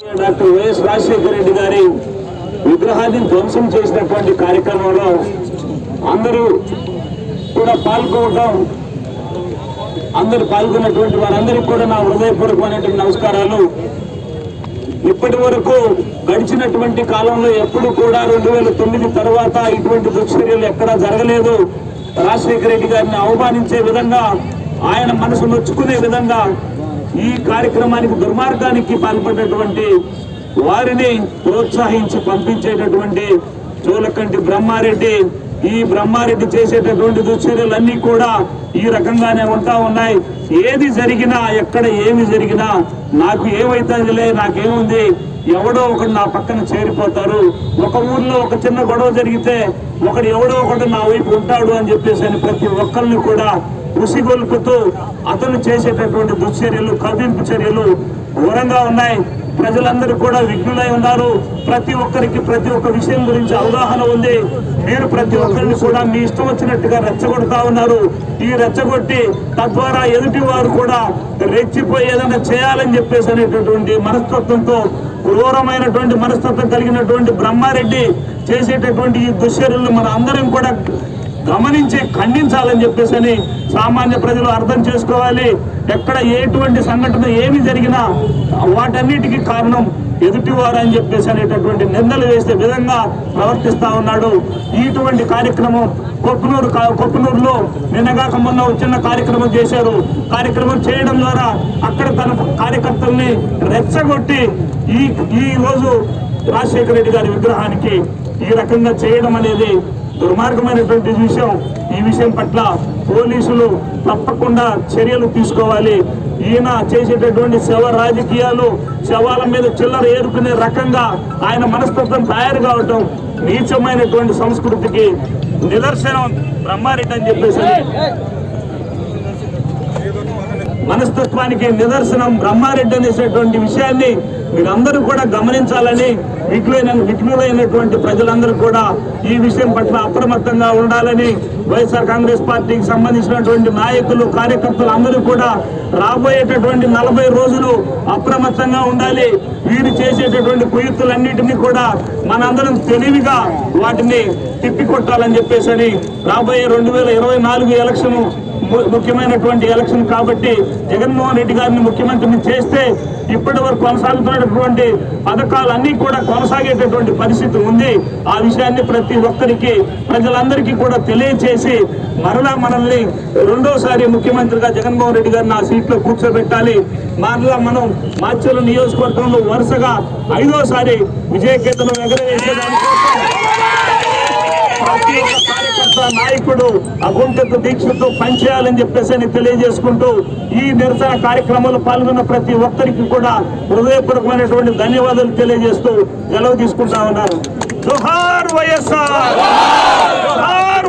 Doctor YS Rajasekhara Reddy గారి విగ్రహాన్ని ధ్వంసం చేసినటువంటి కార్యక్రమంలో అందరూ కూడా పాల్గొనడం అందరూ పాల్గొన్నటువంటి వారందరికీ కూడా నా హృదయపూర్వకమైనటువంటి నమస్కారాలు. ఇప్పటి వరకు గడిచినటువంటి కాలంలో ఎప్పుడు కూడా రెండు వేల తొమ్మిది తర్వాత ఇటువంటి దుశ్చర్యలు ఎక్కడా జరగలేదు. రాజశేఖర రెడ్డి గారిని అవమానించే విధంగా ఆయన మనసు నొచ్చుకునే విధంగా ఈ కార్యక్రమానికి దుర్మార్గానికి పాల్పడినటువంటి వారిని ప్రోత్సహించి పంపించేటటువంటి చోలకంటి బ్రహ్మారెడ్డి ఈ బ్రహ్మారెడ్డి చేసేటటువంటి దుశ్చర్యలన్నీ కూడా ఈ రకంగానే ఉంటా ఉన్నాయి. ఏది జరిగినా ఎక్కడ ఏమి జరిగినా నాకు ఏమైతుందిలే నాకేముంది? ఎవడో ఒకడు నా పక్కన చేరిపోతారు. ఒక ఊర్లో ఒక చిన్న గొడవ జరిగితే ఒకడు ఎవడో ఒకడు నా వైపు ఉంటాడు అని చెప్పేసి ప్రతి ఒక్కరిని కూడా ఉసిగొల్పుతూ అతను చేసేటటువంటి దుశ్చర్యలు కదింపు చర్యలు ఘోరంగా ఉన్నాయి. ప్రజలందరూ కూడా విఘ్నులై ఉన్నారు. ప్రతి ఒక్కరికి ప్రతి ఒక్క విషయం గురించి అవగాహన ఉంది. మీరు ప్రతి ఒక్కరిని కూడా మీ ఇష్టం వచ్చినట్టుగా రెచ్చగొడతా ఉన్నారు. ఈ రెచ్చగొట్టి తద్వారా ఎదుటి వారు కూడా రెచ్చిపోయి ఏదైనా చేయాలని చెప్పేసి అనేటటువంటి మనస్తత్వంతో క్రూరమైనటువంటి మనస్తత్వం కలిగినటువంటి బ్రహ్మారెడ్డి చేసేటటువంటి ఈ దుశ్చర్యలు మన అందరం కూడా గమనించి ఖండించాలని చెప్పేసి అని సామాన్య ప్రజలు అర్థం చేసుకోవాలి. ఎక్కడ ఎటువంటి సంఘటన ఏమి జరిగినా వాటన్నిటికీ కారణం ఎదుటివారు అని చెప్పేసి అనేటటువంటి నిందలు వేసే విధంగా ప్రవర్తిస్తా ఉన్నాడు. ఇటువంటి కార్యక్రమం కొప్పునూరు కా- కొప్పునూరులో నిన్నగాక మొన్న ఒక చిన్న కార్యక్రమం చేశారు. కార్యక్రమం చేయడం ద్వారా అక్కడ తన కార్యకర్తల్ని రెచ్చగొట్టి ఈ ఈ రోజు రాజశేఖర రెడ్డి గారి విగ్రహానికి ఈ రకంగా చేయడం అనేది దుర్మార్గమైనటువంటి విషయం. ఈ విషయం పట్ల పోలీసులు తప్పకుండా చర్యలు తీసుకోవాలి. ఈయన చేసేటటువంటి శవ రాజకీయాలు శవాల మీద చిల్లర ఏరుకునే రకంగా ఆయన మనస్తత్వం తయారు కావటం నీచమైనటువంటి సంస్కృతికి నిదర్శనం. బ్రహ్మారెడ్డి అని. చెప్పేసి మనస్తత్వానికి నిదర్శనం బ్రహ్మారెడ్డి అనేటటువంటి విషయాన్ని మీరందరూ కూడా గమనించాలని విఘ్నులైన విఘ్నులైనటువంటి ప్రజలందరూ కూడా ఈ విషయం పట్ల అప్రమత్తంగా ఉండాలని వైఎస్ఆర్ కాంగ్రెస్ పార్టీకి సంబంధించినటువంటి నాయకులు కార్యకర్తలు అందరూ కూడా రాబోయేటటువంటి నలభై రోజులు అప్రమత్తంగా ఉండాలి. వీరు చేసేటటువంటి కుయుక్తులన్నింటినీ కూడా మనందరం తెలివిగా వాటిని తిప్పికొట్టాలని చెప్పేసి రాబోయే రెండు వేల ఇరవై నాలుగు ఎలక్షను ముఖ్యమైనటువంటి ఎలక్షన్ కాబట్టి జగన్మోహన్ రెడ్డి గారిని ముఖ్యమంత్రిని చేస్తే ఇప్పటి వరకు కొనసాగుతున్నటువంటి పథకాలన్నీ కూడా కొనసాగేటటువంటి పరిస్థితి ఉంది. ఆ విషయాన్ని ప్రతి ఒక్కరికి ప్రజలందరికీ కూడా తెలియచేసి మరలా మనల్ని రెండోసారి ముఖ్యమంత్రిగా జగన్మోహన్ రెడ్డి గారిని ఆ సీట్లో కూర్చోబెట్టాలి. మరలా మనం మాచర్ల నియోజకవర్గంలో వరుసగా ఐదోసారి విజయకేతనం ఎగరవేసేదానికోసం ప్రతి ఒక్క కార్యకర్త నాయకుడు అగుంటకు దీక్షతో పనిచేయాలని చెప్పేసి తెలియజేసుకుంటూ ఈ నిరసన కార్యక్రమంలో పాల్గొన్న ప్రతి ఒక్కరికి కూడా హృదయపూర్వకమైనటువంటి ధన్యవాదాలు తెలియజేస్తూ సెలవు తీసుకుంటా ఉన్నారు జోహార్ వైఎస్ఆర్! జోహార్